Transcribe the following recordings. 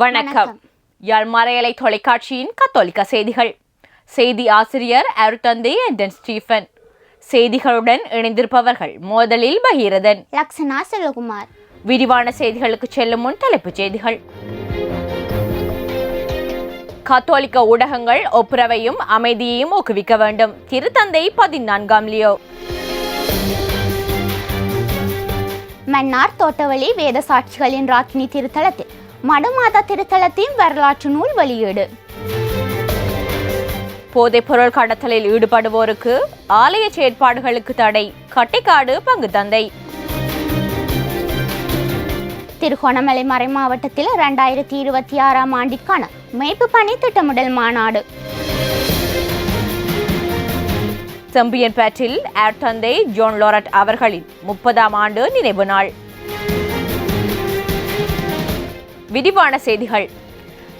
வணக்கம். யாழ் மறையலை தொலைக்காட்சியின் கத்தோலிக்க செய்திகள். செய்தி ஆசிரியர் அருத்தந்தை ஆண்டன் ஸ்டீஃபன். செய்திகளுடன் இணைந்திருப்பவர்கள் மோதலில் பகீரதன். லக்ஷனா செல்வகுமார். விரிவான செய்திகளுக்கு செல்லும் முன் தலைப்புச் செய்திகள். கத்தோலிக்க ஊடகங்கள் ஒப்புரவையும் அமைதியையும் ஊக்குவிக்க வேண்டும். திருத்தந்தை பதினான்காம் லியோ. மன்னார் தோட்டவழி வேத சாட்சிகளின் ராக்கினி திருத்தலத்தில் மடுமாதா திருத்தலத்தின் வரலாற்று நூல் வெளியீடு. போதைப்பொருள் கடத்தலில் ஈடுபடுவோருக்கு ஆலய செயற்பாடுகளுக்கு தடை கட்டைக்காடு பங்கு தந்தை. திருகோணமலை மறை மாவட்டத்தில் இரண்டாயிரத்தி இருபத்தி ஆறாம் ஆண்டிற்கான மேய்ப்பு பணி திட்டமிடல் மாநாடு. செம்பியன் பேட்டில் ஏர் தந்தை ஜோன் லோரட் அவர்களின் முப்பதாம் ஆண்டு நினைவு நாள். விரிவான செய்திகள்.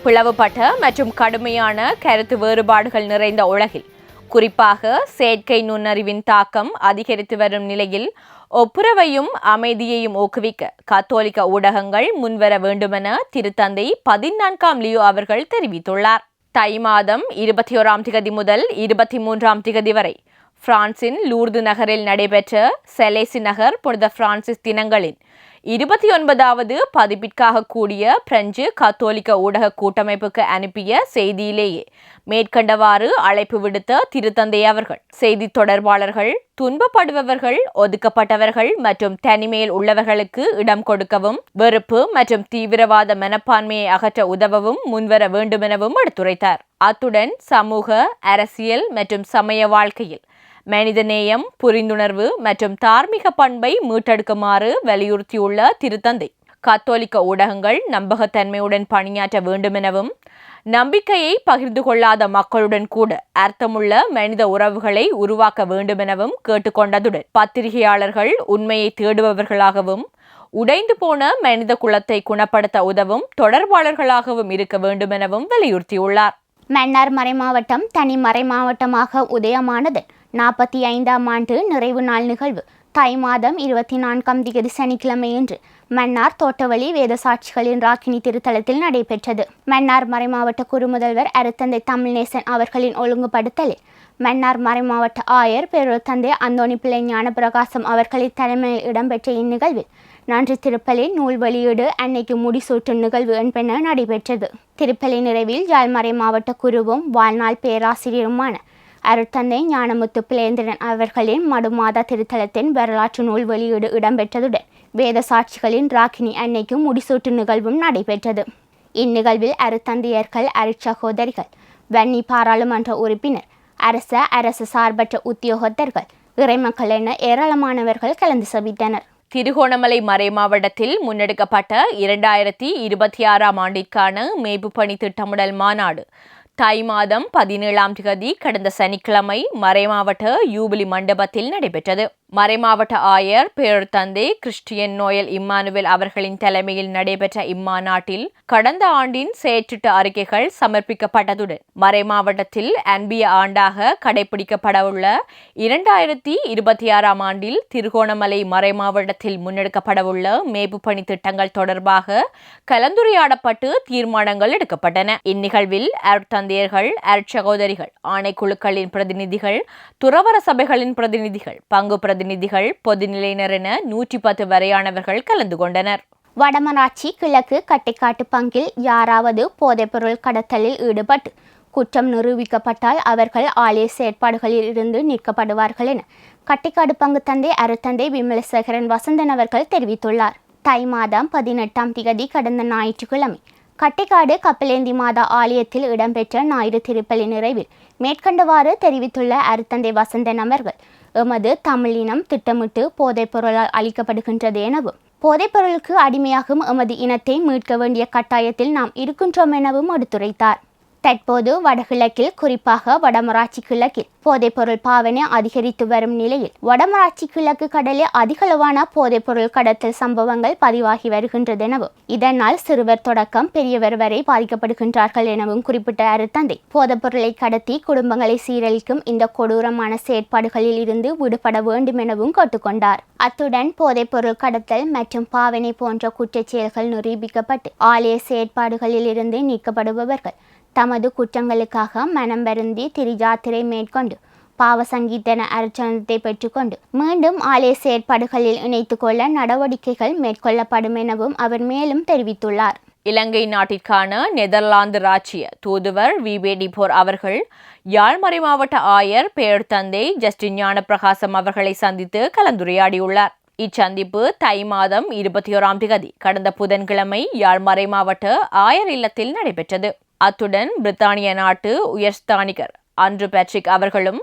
பிளவுபட்ட மற்றும் கடுமையான கருத்து வேறுபாடுகள் நிறைந்த உலகில் குறிப்பாக செயற்கை நுண்ணறிவின் தாக்கம் அதிகரித்து வரும் நிலையில் ஒப்புரவையும் அமைதியையும் ஊக்குவிக்க கத்தோலிக்க ஊடகங்கள் முன்வர வேண்டுமென திருத்தந்தை பதினான்காம் லியோ அவர்கள் தெரிவித்துள்ளார். தை மாதம் இருபத்தி ஓராம் திகதி முதல் இருபத்தி மூன்றாம் திகதி வரை பிரான்சின் லூர்து நகரில் நடைபெற்ற செலேசி நகர் புனித பிரான்சிஸ் தினங்களின் இருபத்தி ஒன்பதாவது பதிப்பிற்காக கூடிய பிரெஞ்சு கத்தோலிக்க ஊடக கூட்டமைப்புக்கு அனுப்பிய செய்தியிலேயே மேற்கண்டவாறு அழைப்பு விடுத்த திருத்தந்தை அவர்கள் செய்தி தொடர்பாளர்கள் துன்பப்படுபவர்கள் ஒதுக்கப்பட்டவர்கள் மற்றும் தனிமையில் உள்ளவர்களுக்கு இடம் கொடுக்கவும் வெறுப்பு மற்றும் தீவிரவாத மனப்பான்மையை அகற்ற உதவவும் முன்வர வேண்டுமெனவும் எடுத்துரைத்தார். அத்துடன் சமூக அரசியல் மற்றும் சமய வாழ்க்கையில் மனிதநேயம் புரிந்துணர்வு மற்றும் தார்மீக பண்பை மீட்டெடுக்குமாறு வலியுறுத்தியுள்ள திருத்தந்தை. கத்தோலிக்க ஊடகங்கள் நம்பகத்தன்மையுடன் பணியாற்ற வேண்டுமெனவும் நம்பிக்கையை பகிர்ந்து கொள்ளாத மக்களுடன் கூட அர்த்தமுள்ள மனித உறவுகளை உருவாக்க வேண்டுமெனவும் கேட்டுக்கொண்டதுடன் பத்திரிகையாளர்கள் உண்மையை தேடுபவர்களாகவும் உடைந்து போன மனித குலத்தை குணப்படுத்த உதவும் தொடர்பாளர்களாகவும் இருக்க வேண்டுமெனவும் வலியுறுத்தியுள்ளார். மன்னார் மறை மாவட்டம் தனி மறை மாவட்டமாக உதயமானது. நாற்பத்தி ஐந்தாம் ஆண்டு நிறைவு நாள் நிகழ்வு. தை மாதம் இருபத்தி நான்காம் திகதி சனிக்கிழமையன்று மன்னார் தோட்டவழி வேதசாட்சிகளின் ராக்கினி திருத்தலத்தில் நடைபெற்றது. மன்னார் மறைமாவட்ட குறுமுதல்வர் அருத்தந்தை தமிழ்நேசன் அவர்களின் ஒழுங்குபடுத்தலில் மன்னார் மறைமாவட்ட ஆயர் பேரொத்தந்தை அந்தோணி பிள்ளை ஞானபிரகாசம் அவர்களின் தலைமையில் இடம்பெற்ற இந்நிகழ்வில் நன்றி திருப்பலி நூல் வெளியீடு அன்னைக்கு முடிசூட்டும் நிகழ்வு என்பன நடைபெற்றது. திருப்பலி நிறைவில் யாழ்மறை மாவட்ட குருவும் வாழ்நாள் பேராசிரியருமான அருட்தந்தை ஞானமுத்து பிளேந்திரன் அவர்களின் மடுமாதா திருத்தலத்தின் வரலாற்று நூல் வெளியீடு இடம்பெற்றதுடன் வேத சாட்சிகளின் ராகினி அன்னைக்கு முடிசூட்டு நிகழ்வும் நடைபெற்றது. இந்நிகழ்வில் அருத்தந்தையர்கள் அருட்சகோதரிகள் வன்னி பாராளுமன்ற உறுப்பினர் அரச அரசு சார்பற்ற உத்தியோகத்தர்கள் இறைமக்கள் என ஏராளமானவர்கள் கலந்து சபித்தனர். திருகோணமலை மறை மாவட்டத்தில் முன்னெடுக்கப்பட்ட இரண்டாயிரத்தி இருபத்தி ஆறாம் ஆண்டிற்கான மேய்ப்பு பணி திட்டமிடல் மாநாடு தை மாதம் பதினேழாம் தேதி கடந்த சனிக்கிழமை மறைமாவட்ட யூபிலி மண்டபத்தில் நடைபெற்றது. மறைமாவட்ட ஆயர் பேரத்தந்தை கிறிஸ்டியன் நோயல் இம்மானுவேல் அவர்களின் தலைமையில் நடைபெற்ற இம்மாநாட்டில் கடந்த ஆண்டின் செயற்றிட்ட அறிக்கைகள் சமர்ப்பிக்கப்பட்டதுடன் மறைமாவட்டத்தில் அன்பிய ஆண்டாக கடைபிடிக்கப்படவுள்ள இரண்டாயிரத்தி இருபத்தி ஆறாம் ஆண்டில் திருகோணமலை மறைமாவட்டத்தில் முன்னெடுக்கப்படவுள்ள மேய்ப்பு பணி திட்டங்கள் தொடர்பாக கலந்துரையாடப்பட்டு தீர்மானங்கள் எடுக்கப்பட்டன. இந்நிகழ்வில் அருட்தந்தையர்கள் அருட்சகோதரிகள் ஆணைக்குழுக்களின் பிரதிநிதிகள் துறவர சபைகளின் பிரதிநிதிகள் பங்கு பிரதிநிதிகள் பொதுநிலையினர் என நூற்றி பத்து வரையானவர்கள் கலந்து கொண்டனர். வடமராட்சி கிழக்கு கட்டைக்காட்டு பங்கில் யாராவது போதைப்பொருள் கடத்தலில் ஈடுபட்டு குற்றம் நிரூபிக்கப்பட்டால் அவர்கள் ஆலய செயற்பாடுகளில் இருந்து நீக்கப்படுவார்கள் என கட்டிக்காடு பங்கு தந்தை அருத்தந்தை விமலசேகரன் வசந்தன் அவர்கள் தெரிவித்துள்ளார். தை மாதம் பதினெட்டாம் திகதி கடந்த ஞாயிற்றுக்கிழமை கட்டிக்காடு கப்பலேந்தி மாதா ஆலயத்தில் இடம்பெற்ற ஞாயிறு திருப்பலி நிறைவில் மேற்கண்டவாறு தெரிவித்துள்ள அருத்தந்தை வசந்தன் அவர்கள் எமது தமிழினம் திட்டமிட்டு போதைப்பொருளால் அளிக்கப்படுகின்றது எனவும் போதைப்பொருளுக்கு அடிமையாகும் எமது இனத்தை மீட்க வேண்டிய கட்டாயத்தில் நாம் இருக்கின்றோம் எனவும் எடுத்துரைத்தார் தற்போது வடகிழக்கில் குறிப்பாக வடமராட்சி கிழக்கில் போதைப்பொருள் பாவனை அதிகரித்து வரும் நிலையில் வடமராட்சி கிழக்கு கடலில் அதிகளவான போதைப்பொருள் கடத்தல் சம்பவங்கள் பதிவாகி வருகின்றது எனவும் இதனால் சிறுவர் தொடக்கம் பெரியவர் வரை பாதிக்கப்படுகின்றார்கள் எனவும் குறிப்பிட்ட அருத்தந்தை. போதைப்பொருளை கடத்தி குடும்பங்களை சீரழிக்கும் இந்த கொடூரமான செயற்பாடுகளில் இருந்து விடுபட வேண்டும் எனவும் கேட்டுக்கொண்டார். அத்துடன் போதைப்பொருள் கடத்தல் மற்றும் பாவனை போன்ற குற்றச் செயல்கள் நிரூபிக்கப்பட்டு ஆலய செயற்பாடுகளில் இருந்து நீக்கப்படுபவர்கள் தமது குற்றங்களுக்காக மனம் வருந்தி திரிஜாத்திரை மேற்கொண்டு பாவ சங்கீதன அர்ச்சனத்தை பெற்றுக்கொண்டு மீண்டும் ஆலய செயற்பாடுகளில் இணைத்துக்கொள்ள நடவடிக்கைகள் மேற்கொள்ளப்படும் எனவும் அவர் மேலும் தெரிவித்துள்ளார். இலங்கை நாட்டிற்கான நெதர்லாந்து ராச்சிய தூதுவர் விபேடி போர் அவர்கள் யாழ்மறை மாவட்ட ஆயர் பேர் தந்தை ஜஸ்டின் ஞானப்பிரகாசம் அவர்களை சந்தித்து கலந்துரையாடியுள்ளார். இச்சந்திப்பு தை மாதம் இருபத்தி ஓராம் திகதி கடந்த புதன்கிழமை யாழ்மறை மாவட்ட ஆயர் இல்லத்தில் நடைபெற்றது. அத்துடன் பிரித்தானிய நாட்டு உயர்ஸ்தானிகர் அன்று பேட்ரிக் அவர்களும்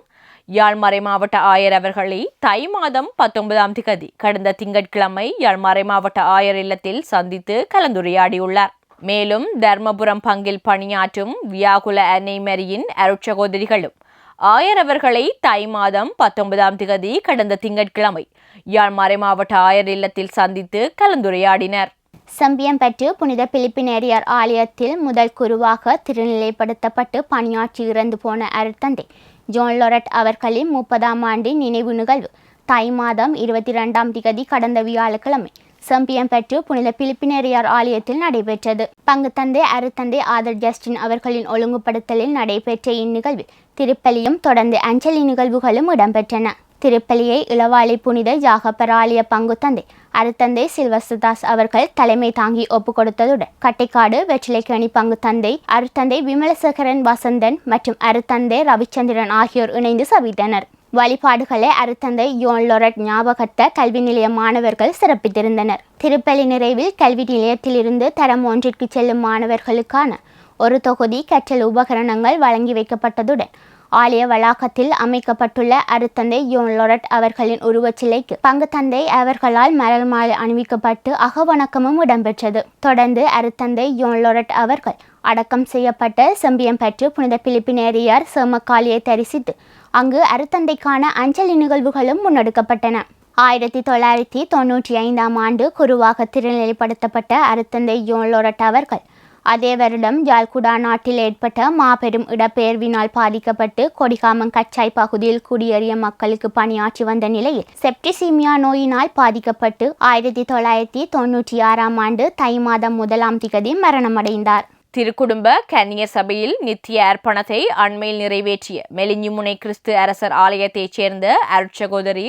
யாழ்மறை மாவட்ட ஆயர் அவர்களை தை மாதம் பத்தொன்பதாம் திகதி கடந்த திங்கட்கிழமை யாழ்மறை மாவட்ட ஆயர் இல்லத்தில் சந்தித்து கலந்துரையாடியுள்ளார். மேலும் தர்மபுரம் பங்கில் பணியாற்றும் வியாகுல அன்னைமரியின் அருட்சகோதரிகளும் ஆயர் அவர்களை தை மாதம் பத்தொன்பதாம் திகதி கடந்த திங்கட்கிழமை யாழ்மறை மாவட்ட ஆயர் இல்லத்தில் சந்தித்து கலந்துரையாடினர். செம்பியம்பற்று புனித பிலிப்பினேரியார் ஆலயத்தில் முதல் குருவாக திருநிலைப்படுத்தப்பட்டு பணியாற்றி இறந்து போன அருத்தந்தை ஜோன் லொரட் அவர்களின் முப்பதாம் ஆண்டின் நினைவு நிகழ்வு. தை மாதம் இருபத்தி ரெண்டாம் திகதி கடந்த வியாழக்கிழமை செம்பியம்பற்று புனித பிலிப்பினேரியார் ஆலயத்தில் நடைபெற்றது. பங்குத்தந்தை அருத்தந்தை ஆதர் ஜஸ்டின் அவர்களின் ஒழுங்குபடுத்தலில் நடைபெற்ற இந்நிகழ்வில் திருப்பலியும் தொடர்ந்து அஞ்சலி நிகழ்வுகளும் இடம்பெற்றன. திருப்பலியை இளவாளி புனித ஜாகப்பர் பங்கு தந்தை அருத்தந்தை சில்வஸ்தாஸ் அவர்கள் தலைமை தாங்கி ஒப்புக் கொடுத்ததுடன் கட்டைக்காடு வெற்றிலைக்கணி பங்கு தந்தை அருத்தந்தை விமலசேகரன் வசந்தன் மற்றும் அருத்தந்தை ரவிச்சந்திரன் ஆகியோர் இணைந்து சவித்தனர் வழிபாடுகளை அருத்தந்தை யோன் லொரட் ஞாபகத்த கல்வி நிலைய மாணவர்கள் சிறப்பித்திருந்தனர். திருப்பலி நிறைவில் கல்வி நிலையத்திலிருந்து தரம் ஒன்றிற்கு செல்லும் மாணவர்களுக்கான ஒரு தொகுதி கற்றல் உபகரணங்கள் வழங்கி வைக்கப்பட்டதுடன் ஆலய வளாகத்தில் அமைக்கப்பட்டுள்ள அருத்தந்தை யோன் லொரட் அவர்களின் உருவச்சிலைக்கு பங்கு தந்தை அவர்களால் மலர் மாலை அணிவிக்கப்பட்டு அகவணக்கமும் இடம்பெற்றது. தொடர்ந்து அருத்தந்தை யோன் லொரட் அவர்கள் அடக்கம் செய்யப்பட்ட செம்பியம்பற்று புனித பிலிப்பினேரியார் சேமக்காலியை தரிசித்து அங்கு அருத்தந்தைக்கான அஞ்சலி நிகழ்வுகளும் முன்னெடுக்கப்பட்டன. ஆயிரத்தி தொள்ளாயிரத்தி தொண்ணூற்றி ஐந்தாம் ஆண்டு குருவாக திருநிலைப்படுத்தப்பட்ட அருத்தந்தை யோன் லொரட் அவர்கள் அதே வருடம் ஜால்குடா நாட்டில் ஏற்பட்ட மாபெரும் இடப்பெயர்வினால் பாதிக்கப்பட்டு கொடிகாமம் கச்சாய் பகுதியில் குடியேறிய மக்களுக்கு பணியாற்றி வந்த நிலையில் செப்டிசீமியா நோயினால் பாதிக்கப்பட்டு ஆயிரத்தி தொள்ளாயிரத்தி தொண்ணூற்றி ஆறாம் ஆண்டு தை மாதம் முதலாம் திகதி மரணமடைந்தார். திருக்குடும்ப கன்னிய சபையில் நித்திய அர்ப்பணத்தை அண்மையில் நிறைவேற்றிய மெலிஞ்சிமுனை கிறிஸ்து அரசர் ஆலயத்தைச் சேர்ந்த அருட்சகோதரி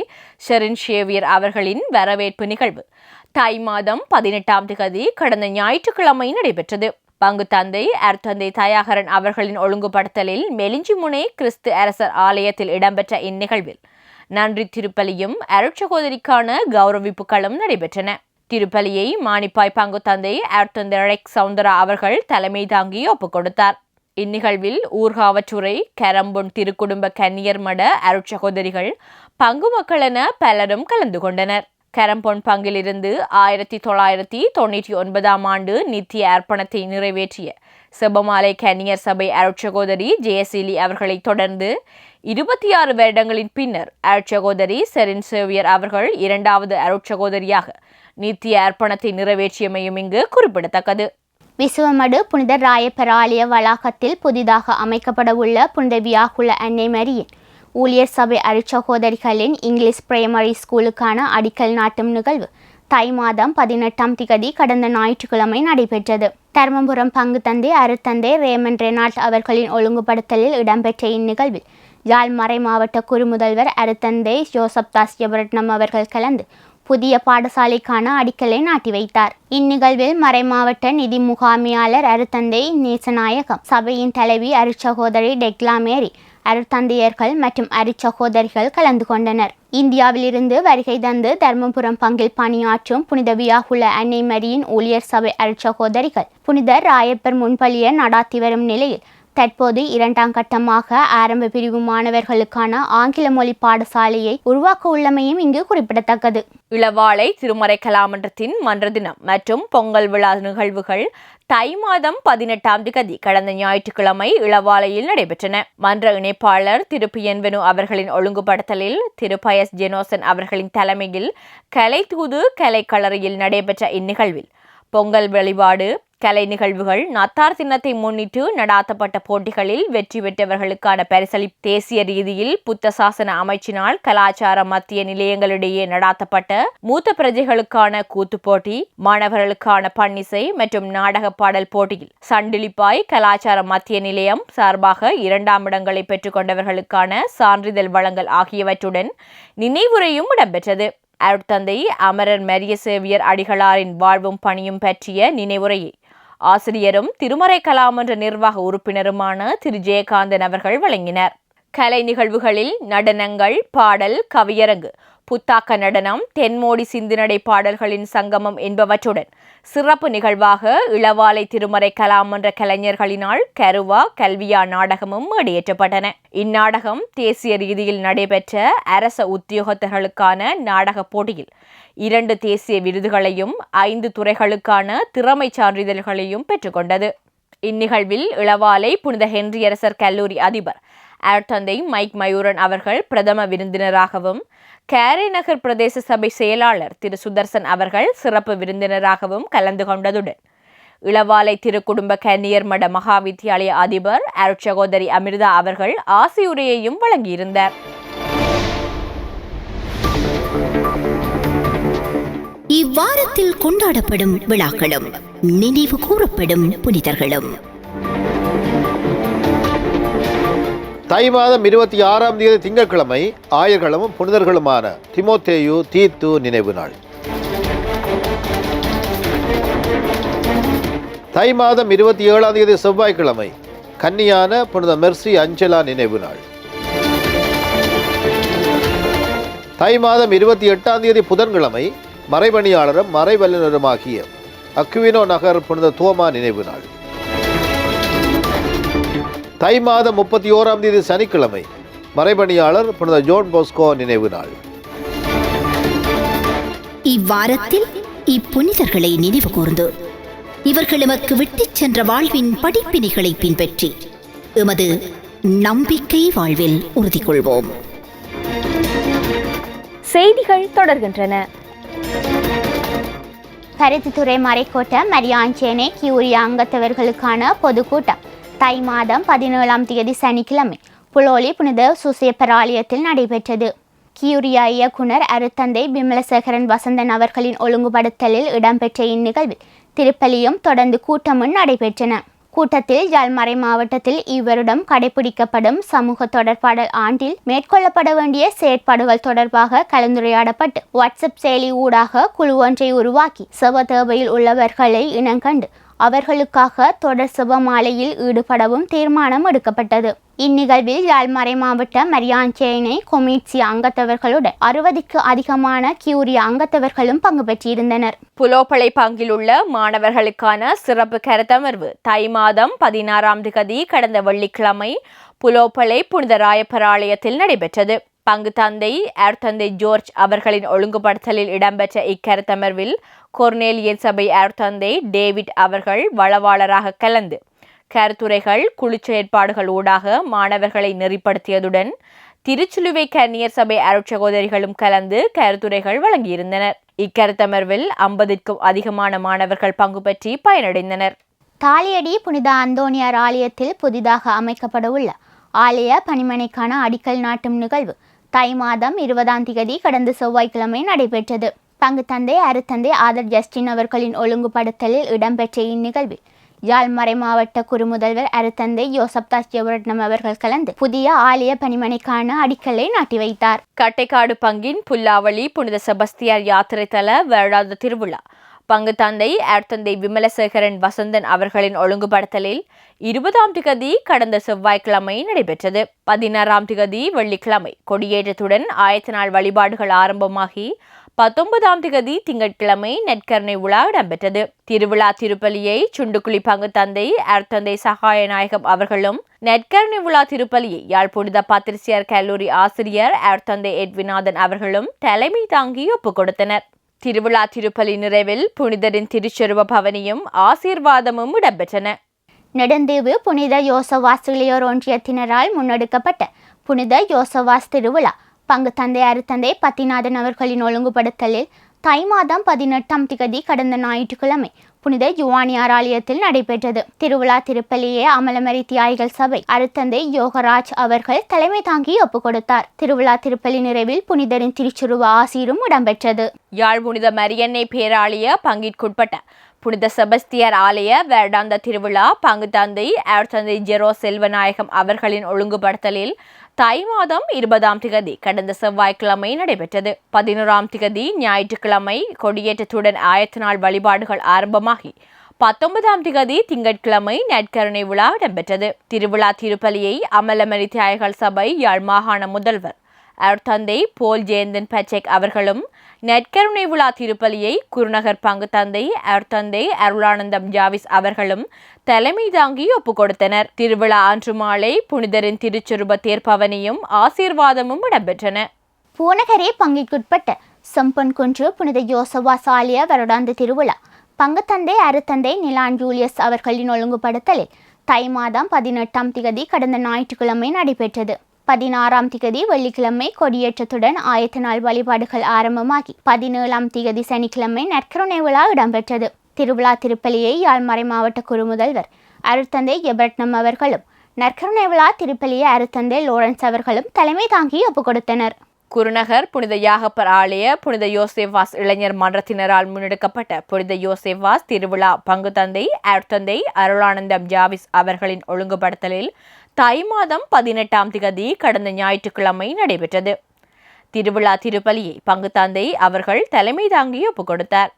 ஷெரின் ஷேவியர் அவர்களின் வரவேற்பு நிகழ்வு. தை மாதம் பதினெட்டாம் திகதி கடந்த ஞாயிற்றுக்கிழமை நடைபெற்றது. பங்கு தந்தை அருத்தந்தை தயாகரன் அவர்களின் ஒழுங்குபடுத்தலில் மெலிஞ்சிமுனை கிறிஸ்து அரசர் ஆலயத்தில் இடம்பெற்ற இந்நிகழ்வில் நன்றி திருப்பலியும் அருட்சகோதரிக்கான கௌரவிப்புகளும் நடைபெற்றன. திருப்பலியை மானிப்பாய் பங்கு தந்தை அருத்தந்தை ரெக் சவுந்தரா அவர்கள் தலைமை தாங்கி ஒப்புக் கொடுத்தார். இந்நிகழ்வில் ஊர்காவற்றுறை கரம்பொன் திருக்குடும்ப கன்னியர் மட அருட்சகோதரிகள் பங்கு மக்கள் என பலரும் கலந்து கொண்டனர். கரம்பொன் பங்கிலிருந்து ஆயிரத்தி தொள்ளாயிரத்தி தொண்ணூற்றி ஒன்பதாம் ஆண்டு நித்திய அர்ப்பணத்தை நிறைவேற்றிய செபமாலை கன்னியர் சபை அருட்சகோதரி ஜெயசீலி அவர்களை தொடர்ந்து இருபத்தி ஆறு வருடங்களின் பின்னர் அருட்சகோதரி செரின் சேவியர் அவர்கள் இரண்டாவது அருட்சகோதரியாக நித்திய அர்ப்பணத்தை நிறைவேற்றியமையும் இங்கு குறிப்பிடத்தக்கது. விசுவமடு புனித ராயப்பர் ஆலய வளாகத்தில் புதிதாக அமைக்கப்பட உள்ள புனித வியாகுல அன்னை மரியின் ஊழியர் சபை அருட்சகோதரிகளின் இங்கிலீஷ் பிரைமரி ஸ்கூலுக்கான அடிக்கல் நாட்டும் நிகழ்வு. தை மாதம் பதினெட்டாம் திகதி கடந்த ஞாயிற்றுக்கிழமை நடைபெற்றது. தர்மபுரம் பங்கு தந்தை அருத்தந்தை ரேமன் ரெனால்ட் அவர்களின் ஒழுங்குபடுத்தலில் இடம்பெற்ற இந்நிகழ்வில் யாழ் மறை மாவட்ட குறுமுதல்வர் அருத்தந்தை ஜோசப் தாஸ் அவர்கள் கலந்து புதிய பாடசாலைக்கான அடிக்கலை நாட்டி வைத்தார். இந்நிகழ்வில் மறைமாவட்ட நிதி முகாமியாளர் அருத்தந்தை நேசநாயகம் சபையின் தலைவி அருட்சகோதரி டெக்லா மேரி அருட்தந்தையர்கள் மற்றும் அருட்சகோதரிகள் கலந்து கொண்டனர். இந்தியாவிலிருந்து வருகை தந்து தர்மபுரம் பங்கில் பணியாற்றும் புனித வியாகுல அன்னை மரியின் ஊழியர் சபை அருட்சகோதரிகள் புனித ராயப்பர் முன்பலிய நடாத்தி வரும் நிலையில் தற்போது இரண்டாம் கட்டமாக ஆரம்ப பிரிவு மாணவர்களுக்கான ஆங்கில மொழி பாடசாலையை உருவாக்க உள்ளமையும் இங்கு குறிப்பிடத்தக்கது. இளவாலை திருமறை கலாமன்றத்தின் மன்ற தினம் மற்றும் பொங்கல் விழா நிகழ்வுகள் தை மாதம் பதினெட்டாம் திகதி கடந்த ஞாயிற்றுக்கிழமை இளவாலையில் நடைபெற்றன. மன்ற இணைப்பாளர் திரு. பியன்வெனு அவர்களின் ஒழுங்குபடுத்தலில் திரு. பயஸ் ஜெனோசன் அவர்களின் தலைமையில் கலை தூது கலை நடைபெற்ற இந்நிகழ்வில் பொங்கல் வழிபாடு கலை நிகழ்வுகள் நத்தார் தினத்தை முன்னிட்டு நடாத்தப்பட்ட போட்டிகளில் வெற்றி பெற்றவர்களுக்கான பரிசளி தேசிய ரீதியில் புத்த சாசன அமைச்சினால் கலாச்சார மத்திய நிலையங்களிடையே நடாத்தப்பட்ட மூத்த பிரஜைகளுக்கான கூத்து போட்டி மாணவர்களுக்கான பன்னிசை மற்றும் நாடக பாடல் போட்டியில் சண்டிலிப்பாய் கலாச்சார மத்திய நிலையம் சார்பாக இரண்டாம் இடங்களை பெற்றுக்கொண்டவர்களுக்கான சான்றிதழ் வழங்கல் ஆகியவற்றுடன் நினைவுரையும் இடம்பெற்றது. அருட்தந்தை அமரர் மரிய சேவியர் அடிகளாரின் வாழ்வும் பணியும் பற்றிய நினைவுரையை ஆசிரியரும் திருமறை கலாமன்ற நிர்வாக உறுப்பினருமான திரு. ஜெயகாந்தன் அவர்கள் வழங்கினர். கலை நிகழ்வுகளில் நடனங்கள் பாடல் கவியரங்கு புத்தாக்க நடனம் தென்மோடி சிந்துநடை பாடல்களின் சங்கமம் என்பவற்றுடன் சிறப்பு நிகழ்வாக இளவாலை திருமறை கலாமன்ற கலைஞர்களினால் கருவா கல்வியா நாடகமும் மேடையேற்றப்பட்டன இந்நாடகம் தேசிய ரீதியில் நடைபெற்ற அரச உத்தியோகத்தர்களுக்கான நாடக போட்டியில் இரண்டு தேசிய விருதுகளையும் ஐந்து துறைகளுக்கான திறமை சான்றிதழ்களையும் பெற்றுக்கொண்டது. இந்நிகழ்வில் இளவாலை புனித ஹென்ரியரசர் கல்லூரி அதிபர் அருட்தந்தை மைக் மயூரன் அவர்கள் பிரதம விருந்தினராகவும் கேரி நகர் பிரதேச சபை செயலாளர் திரு சுதர்சன் அவர்கள் சிறப்பு விருந்தினராகவும் கலந்து கொண்டதுடன் இளவாலை திருக்குடும்ப கன்னியர் மட மகா வித்தியாலய அதிபர் அருட்சகோதரி அமிர்தா அவர்கள் ஆசியுரையையும் வழங்கியிருந்தார். இவ்வாரத்தில் கொண்டாடப்படும் விழாக்களும் நினைவு கூறப்படும் புனிதர்களும். தை மாதம் இருபத்தி ஆறாம் தேதி திங்கட்கிழமை ஆயர்களும் புனிதர்களுமான திமோத்தேயு தீத்து நினைவு நாள். தை மாதம் இருபத்தி ஏழாம் தேதி செவ்வாய்க்கிழமை கன்னியான புனித மெர்சி அஞ்சலா நினைவு நாள். தை மாதம் இருபத்தி எட்டாம் தேதி புதன்கிழமை மறைபணியாளரும் மறைவல்லுநருமாகிய அக்வினோ நகர் புனித தோமா நினைவு நாள். தை மாதம் முப்பத்தி ஓராம் தேதி சனிக்கிழமை. மறைபணியாளர் புனித ஜோன் போஸ்கோ நினைவு நாள். இவ்வாரத்தில் இப்புனிதர்களை நினைவு கூர்ந்து இவர்கள் எமக்கு விட்டுச் சென்ற வாழ்வின் படிப்பினைகளை பின்பற்றி எமது நம்பிக்கை வாழ்வில் உறுதி கொள்வோம் செய்திகள் தொடர்கின்றன. பருத்தித்துறை மறைக்கோட்ட மரியாஞ்சேனை கியூரியா அங்கத்தவர்களுக்கான பொதுக்கூட்டம். தை மாதம் பதினேழாம் தேதி சனிக்கிழமை புலோலி புனித சுசிய ஆலயத்தில் நடைபெற்றது. கியூரியா இயக்குனர் அருத்தந்தை விமலசேகரன் வசந்தன் அவர்களின் ஒழுங்குபடுத்தலில் இடம்பெற்ற இந்நிகழ்வில் திருப்பலியும் தொடர்ந்து கூட்டமும் நடைபெற்றன. கூட்டத்தில் ஜால்மறை மாவட்டத்தில் இவரிடம் கடைபிடிக்கப்படும் சமூக தொடர்பாடல் ஆண்டில் மேற்கொள்ளப்பட வேண்டிய செயற்பாடுகள் தொடர்பாக கலந்துரையாடப்பட்டு வாட்ஸ்அப் செயலி ஊடாக குழு ஒன்றை உருவாக்கி செவ தேவையில் உள்ளவர்களை இனங்கண்டு அவர்களுக்காக தொடர் சுபமாலையில் ஈடுபடவும் தீர்மானம் எடுக்கப்பட்டது. இந்நிகழ்வில் யாழ்மறை மாவட்ட மரியாஞ்சேனை கொமிட்சி அங்கத்தவர்களுடன் அறுபதுக்கு அதிகமான கியூரிய அங்கத்தவர்களும் பங்கு பெற்றிருந்தனர். புலோப்பளை பங்கில் உள்ள மாணவர்களுக்கான சிறப்பு கருத்தமர்வு தை மாதம் பதினாறாம் திகதி கடந்த வெள்ளிக்கிழமை புலோப்பளை புனித ஆலயத்தில் நடைபெற்றது. பங்கு தந்தை அர்த்தந்தை ஜோர்ஜ் அவர்களின் ஒழுங்குபடுத்தலில் இடம்பெற்ற இக்கருத்தமர்வில் கொர்னேலியன் சபை அருத்தந்தை டேவிட் அவர்கள் வளவாளராக கலந்து கருத்துரைகள் குழு செயற்பாடுகள் ஊடாக மாணவர்களை நெறிப்படுத்தியதுடன் திருச்சிலுவை கன்னியர் சபை அருட்சகோதரிகளும் கலந்து கருத்துரைகள் வழங்கியிருந்தனர். இக்கருத்தமர்வில் ஐம்பதிற்கும் அதிகமான மாணவர்கள் பங்கு பற்றி பயனடைந்தனர். தாலியடி புனித அந்தோனியார் ஆலயத்தில் புதிதாக அமைக்கப்படவுள்ள ஆலய பணிமனைக்கான அடிக்கல் நாட்டும் நிகழ்வு தை மாதம் இருபதாம் திகதி கடந்த செவ்வாய்க்கிழமை நடைபெற்றது. பங்கு தந்தை அருத்தந்தை ஆதர் ஜஸ்டின் அவர்களின் ஒழுங்குபடுத்தலில் இடம்பெற்ற இந்நிகழ்வில் யாழ் மறை மாவட்ட குறுமுதல்வர் அருத்தந்தை யோசப் தாஸ் ஜெவரட்னம் அவர்கள் கலந்து புதிய ஆலய பணிமனைக்கான அடிக்கலை நாட்டி வைத்தார். கட்டைக்காடு பங்கின் புல்லாவளி புனித செபஸ்தியார் யாத்திரை தல வருடாத திருவிழா. பங்கு தந்தை அர்த்தந்தை விமலசேகரன் வசந்தன் அவர்களின் ஒழுங்குபடுத்தலில் இருபதாம் திகதி கடந்த செவ்வாய்க்கிழமை நடைபெற்றது. பதினாறாம் திகதி வெள்ளிக்கிழமை கொடியேற்றத்துடன் ஆயத்த நாள் வழிபாடுகள் ஆரம்பமாகி பத்தொன்பதாம் திகதி திங்கட்கிழமை நெற்கருணை விழா இடம்பெற்றது. திருவிழா திருப்பலியை சுண்டுக்குழி பங்கு தந்தை அர்த்தந்தை சகாயநாயகம் அவர்களும் நெற்கருணை விழா திருப்பலியை யாழ் புனித பத்திரிசியர் கல்லூரி ஆசிரியர் அர்த்தந்தை எட்விநாதன் அவர்களும் தலைமை தாங்கி ஒப்புக் கொடுத்தனர். திருவிழா திருப்பலி நிறைவில் புனிதரின் திருச்செருவ பவனியும் ஆசீர்வாதமும் இடம்பெற்றன. நெடுந்தீவு புனித யோசவாஸ் இளையோர் ஒன்றியத்தினரால் முன்னெடுக்கப்பட்ட புனித யோசவாஸ் திருவிழா பங்கு தந்தை அருத்தந்தை பத்திநாதன் அவர்களின் ஒழுங்குபடுத்தலில் தை மாதம் பதினெட்டாம் திகதி கடந்த ஞாயிற்றுக்கிழமை புனித யுவானியார் ஆலயத்தில் நடைபெற்றது. திருவிழா திருப்பலியே அமலமரி தியாகிகள் சபை. அருத்தந்தை யோகராஜ் அவர்கள் தலைமை தாங்கி ஒப்புக் கொடுத்தார் திருவிழா திருப்பலி நிறைவில் புனிதரின் திருச்சுருவ ஆசீரும் இடம்பெற்றது. யாழ் புனித மரியன்னை பேராலய பங்கிற்குட்பட்ட புனித செபஸ்தியர் ஆலய வேடாந்த திருவிழா பங்கு தந்தை அருத்தந்தை ஜெரோ செல்வநாயகம் அவர்களின் ஒழுங்குபடுத்தலில் தை மாதம் இருபதாம் திகதி கடந்த செவ்வாய்க்கிழமை நடைபெற்றது. பதினோராம் திகதி ஞாயிற்றுக்கிழமை கொடியேற்றத்துடன் ஆயத்த நாள் வழிபாடுகள் ஆரம்பமாகி பத்தொன்பதாம் திகதி திங்கட்கிழமை நெற்கருணை விழா இடம்பெற்றது. திருவிழா திருப்பலியை அமலமரி தியாயகள் சபை யாழ் மாகாண முதல்வர் அருட்தந்தை போல் ஜெயந்தன் பச்சேக் அவர்களும் நெற்கருணை விழா திருப்பலியை குருநகர் பங்கு தந்தை அருட்தந்தை அருளானந்தம் ஜாவிஸ் அவர்களும் தலைமை தாங்கி ஒப்புக் கொடுத்தனர் திருவிழா அன்று மாலை புனிதரின் திருச்சொருப தேர்ப்பவனியும் ஆசீர்வாதமும் இடம்பெற்றன. பூநகரே பங்கிற்குட்பட்ட செம்பன் குன்று புனித யோசவா சாலிய வருடாந்த திருவிழா. பங்குத்தந்தை அருத்தந்தை நிலான் ஜூலியஸ் அவர்களின் ஒழுங்குபடுத்தலில் தை மாதம் பதினெட்டாம் திகதி கடந்த ஞாயிற்றுக்கிழமை நடைபெற்றது. பதினாறாம் திகதி வெள்ளிக்கிழமை கொடியேற்றத்துடன் ஆயத்த நாள் வழிபாடுகள் ஆரம்பமாகி பதினேழாம் திகதி சனிக்கிழமை நற்கருணை விழா இடம்பெற்றது. திருவிழா திருப்பலியை யாழ்மறை மாவட்ட குறுமுதல்வர் அருத்தந்தை எபர்ட்னம் அவர்களும் நற்கருணை விழா திருப்பலியை அருத்தந்தை லோரன்ஸ் அவர்களும் தலைமை தாங்கி ஒப்புக் கொடுத்தனர் குருநகர் புனித யாகப்பர் ஆலய புனித யோசேவாஸ் இளைஞர் மன்றத்தினரால் முன்னெடுக்கப்பட்ட புனித யோசேவாஸ் திருவிழா பங்கு தந்தை அருத்தந்தை அருளானந்தம் ஜாவிஸ் அவர்களின் ஒழுங்குபடுத்தலில் தை மாதம் பதினெட்டாம் திகதி கடந்த ஞாயிற்றுக்கிழமை நடைபெற்றது. திருவிழா திருப்பலியை பங்கு தந்தை அவர்கள் தலைமை தாங்கி ஒப்புக் கொடுத்தார்.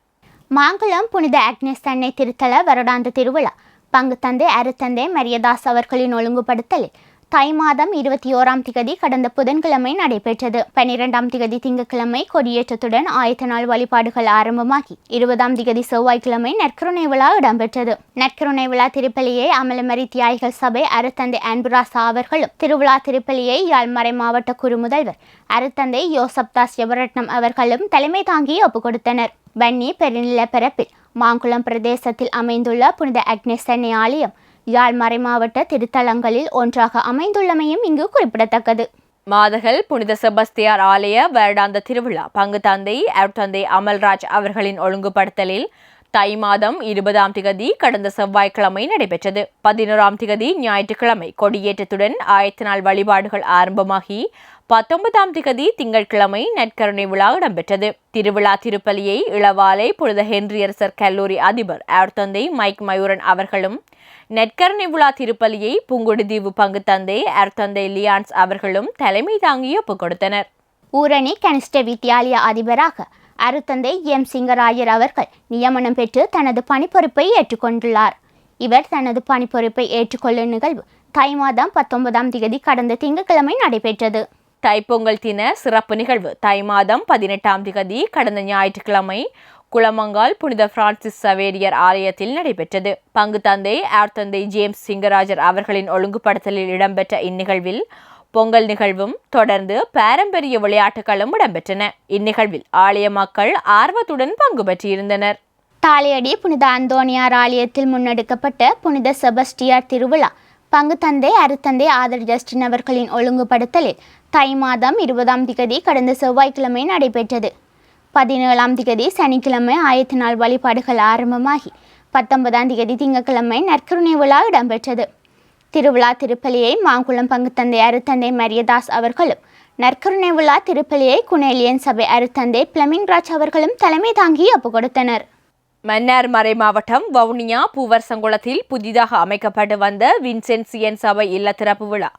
மாங்குளம் புனித அக்னேஸ் தன்னை திருத்தல வருடாந்த திருவிழா. பங்கு தந்தை அருத்தந்தை மரியதாஸ் அவர்களின் ஒழுங்குபடுத்தலில் தை மாதம் இருபத்தி ஓராம் திகதி கடந்த புதன்கிழமை நடைபெற்றது. பனிரெண்டாம் திகதி திங்கட்கிழமை கொடியேற்றத்துடன் ஆயத்த நாள் வழிபாடுகள் ஆரம்பமாகி இருபதாம் திகதி செவ்வாய்க்கிழமை நற்கருணை விழா இடம்பெற்றது. நற்கருணை விழா திருப்பலியை அமலமரி தியாகிகள் சபை அருத்தந்தை அன்புராசா அவர்களும் திருவிழா திருப்பலியை யாழ்மறை மாவட்ட குறுமுதல்வர் அருத்தந்தை யோசப்தாஸ் யவரட்னம் அவர்களும் தலைமை தாங்கி ஒப்புக் கொடுத்தனர் வன்னி பெருநிலப்பரப்பில் மாங்குளம் பிரதேசத்தில் அமைந்துள்ள புனித அக்னேசனை ஆலயம் யாழ் மறைமாவட்ட திருத்தலங்களில் ஒன்றாக அமைந்துள்ளமையும் இங்கு குறிப்பிடத்தக்கது. மாதகள் புனித செபஸ்தியார் ஆலய வருடாந்த திருவிழா பங்கு தந்தை அருட்தந்தை அமல்ராஜ் அவர்களின் ஒழுங்குபடுத்தலில் தை மாதம் இருபதாம் திகதி கடந்த செவ்வாய்க்கிழமை நடைபெற்றது. பதினோராம் திகதி ஞாயிற்றுக்கிழமை கொடியேற்றத்துடன் ஆயத்த நாள் வழிபாடுகள் ஆரம்பமாகி பத்தொன்பதாம் திகதி திங்கட்கிழமை நற்கருணை விழா இடம்பெற்றது. திருவிழா திருப்பலியை இளவாலை புனித ஹென்ரியரசர் கல்லூரி அதிபர் அருத்தந்தை மைக் மயூரன் அவர்களும் நெற்கருணை விழா திருப்பலியை புங்குடுதீவு பங்கு தந்தை அருத்தந்தை லியான்ஸ் அவர்களும் தலைமை தாங்கி ஒப்புக் கொடுத்தனர். ஊரணி கனிஷ்ட வித்தியாலய அதிபராக அருத்தந்தை எம். சிங்கராயர் அவர்கள் நியமனம் பெற்று தனது பணிப்பொறுப்பை ஏற்றுக்கொண்டுள்ளார் இவர் தனது பணிப்பொறுப்பை ஏற்றுக்கொள்ளும் நிகழ்வு தை மாதம் பத்தொன்பதாம் தேதி கடந்த திங்கட்கிழமை நடைபெற்றது. தைப்பொங்கல் தின சிறப்பு நிகழ்வு தை மாதம் பதினெட்டாம் திகதி கடந்த ஞாயிற்றுக்கிழமை குளமங்கால் புனித பிரான்சிஸ் சவேரியர் ஆலயத்தில் நடைபெற்றது. பங்கு தந்தை ஆர்த்தந்தை ஜேம்ஸ் சிங்கராஜர் அவர்களின் ஒழுங்குபடுத்தலில் இடம்பெற்ற இந்நிகழ்வில் பொங்கல் நிகழ்வும் தொடர்ந்து பாரம்பரிய விளையாட்டுகளும் இடம்பெற்றன. இந்நிகழ்வில் ஆலய மக்கள் ஆர்வத்துடன் பங்கு பெற்றிருந்தனர். தாலையடி புனித அந்தோனியார் ஆலயத்தில் முன்னெடுக்கப்பட்ட புனித செபஸ்டியார் திருவிழா பங்கு தந்தை அருத்தந்தை ஆதர் ஜஸ்டின் அவர்களின் ஒழுங்குபடுத்தலில் தை மாதம் இருபதாம் திகதி கடந்த செவ்வாய்க்கிழமை நடைபெற்றது. பதினேழாம் திகதி சனிக்கிழமை ஆயத்த நாள் வழிபாடுகள் ஆரம்பமாகி பத்தொன்பதாம் திகதி திங்கட்கிழமை நற்கருணை விழா இடம்பெற்றது. திருவிழா திருப்பலியை மாங்குளம் பங்கு தந்தை அருத்தந்தை மரியதாஸ் அவர்களும் நற்கருணை விழா திருப்பலியை குணேலியன் சபை அருத்தந்தை பிளமின்ராஜ் அவர்களும் தலைமை தாங்கி ஒப்புக் கொடுத்தனர் மன்னார் மறை மாவட்டம் வவுனியா பூவர்சங்குளத்தில் புதிதாக அமைக்கப்பட்டு வந்த வின்சென்சியன் சபை இல்ல திறப்பு விழா.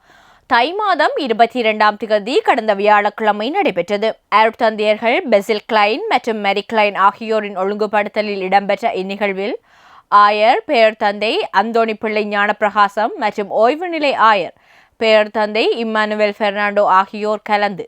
தை மாதம் இருபத்தி இரண்டாம் திகதி கடந்த வியாழக்கிழமை நடைபெற்றது. அருட்தந்தையர்கள் பெசில் கிளைன் மற்றும் மெரி கிளைன் ஆகியோரின் ஒழுங்குபடுத்தலில் இடம்பெற்ற இந்நிகழ்வில் ஆயர் பெயர் தந்தை அந்தோணி பிள்ளை ஞானப்பிரகாசம் மற்றும் ஓய்வு நிலை ஆயர் பெயர் தந்தை இம்மானுவேல் பெர்னாண்டோ ஆகியோர் கலந்து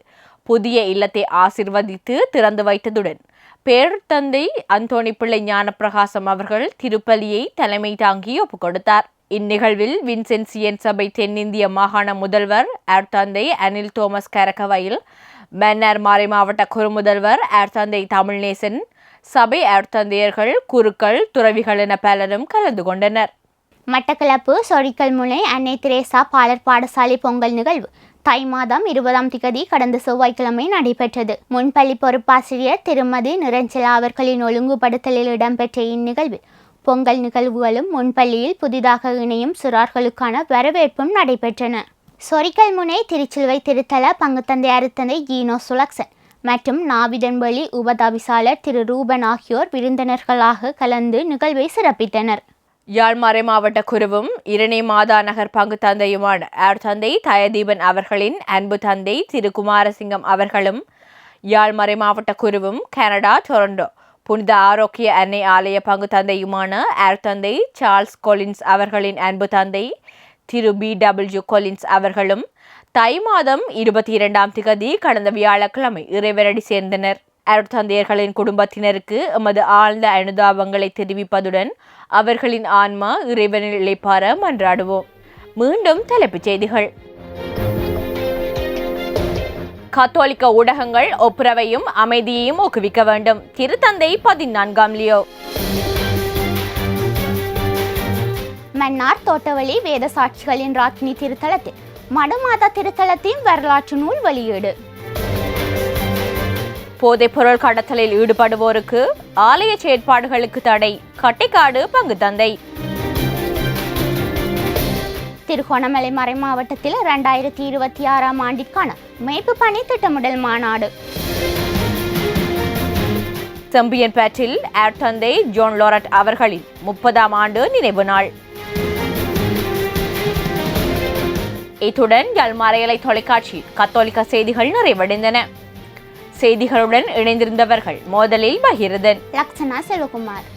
புதிய இல்லத்தை ஆசிர்வதித்து திறந்து வைத்ததுடன் பேரத்தந்தை அந்தோணி பிள்ளை ஞானப்பிரகாசம் அவர்கள் திருப்பலியை தலைமை தாங்கி ஒப்புக் கொடுத்தார் இந்நிகழ்வில் வின்சென்சியன் சபை தென்னிந்திய மாகாண முதல்வர் ஏர்தந்தை அனில் தோமஸ் கரகவையில் மன்னர் மாறை மாவட்ட குறுமுதல்வர் ஏர்தந்தை தமிழ்நேசன் சபை ஏர்தந்தையர்கள் குருக்கள் துறவிகள் என பலரும் கலந்து கொண்டனர். மட்டக்களப்பு சொரிக்கல் முனை அன்னை திரேசா பாலர் பாடசாலை பொங்கல் நிகழ்வு தை மாதம் இருபதாம் திகதி கடந்த செவ்வாய்க்கிழமை நடைபெற்றது. முன்பள்ளி பொறுப்பாசிரியர் திருமதி நிரஞ்சலா அவர்களின் ஒழுங்குபடுத்தலில் இடம்பெற்ற இந்நிகழ்வில் பொங்கல் நிகழ்வுகளும் முன்பள்ளியில் புதிதாக இணையும் சிறார்களுக்கான வரவேற்பும் நடைபெற்றன. சொரிக்கல் முனை திருச்சிலுவை திருத்தல பங்குத்தந்தை அருத்தந்தை ஈனோ சுலக்சன் மற்றும் நாவிதன்வழி உபதாபிசாளர் திரு ரூபன் ஆகியோர் விருந்தினர்களாக கலந்து நிகழ்வை சிறப்பித்தனர். யாழ் மறை மாவட்ட குருவும் இரணை மாதா நகர் பங்கு தந்தையுமான ஏர் தந்தை தயதீபன் அவர்களின் அன்பு தந்தை திரு குமாரசிங்கம் அவர்களும் யாழ் மறை மாவட்ட குருவும் கனடா டொரண்டோ புனித ஆரோக்கிய அன்னை ஆலய பங்கு தந்தையுமான ஏர் தந்தை சார்ல்ஸ் கொலின்ஸ் அவர்களின் அன்பு தந்தை திரு பி டபிள்யூ கொலின்ஸ் அவர்களும் தை மாதம் இருபத்தி இரண்டாம் திகதி கடந்த வியாழக்கிழமை இறைவனடி சேர்ந்தனர். அருட்தந்தையர்களின் குடும்பத்தினருக்கு எமது ஆழ்ந்த அனுதாபங்களை தெரிவிப்பதுடன் அவர்களின் ஆன்மா இறைவனில் இழைப்பார மன்றாடுவோம். மீண்டும் தலைப்புச் செய்திகள். கத்தோலிக்க ஊடகங்கள் ஒப்புரவையும் அமைதியையும் ஊக்குவிக்க வேண்டும். திருத்தந்தை பதினான்காம் லியோ. மன்னார் தோட்டவழி வேத சாட்சிகளின் ராக்கினி திருத்தலத்தில் மடமாதா திருத்தலத்தின் வரலாற்று நூல் வெளியீடு. போதைப்பொருள் கடத்தலில் ஈடுபடுவோருக்கு ஆலய செயற்பாடுகளுக்கு தடை கட்டைக்காடு பங்கு தந்தை. திருகோணமலை மறை மாவட்டத்தில் ரெண்டாயிரத்தி இருபத்தி ஆறாம் ஆண்டிற்கான மேய்ப்பு பணி திட்டமிடல் மாநாடு. செம்பியன் பேட்டில் ஏர் தந்தை ஜோன் லோரட் அவர்களின் முப்பதாம் ஆண்டு நினைவு நாள். இத்துடன் ஜல்மாரையலை தொலைக்காட்சி கத்தோலிக்க செய்திகள் நிறைவடைந்தன. செய்திகளுடன் இணைந்திருந்தவர்கள் மோதலில் பகிர்தன். லக்ஷனா செல்வகுமார்.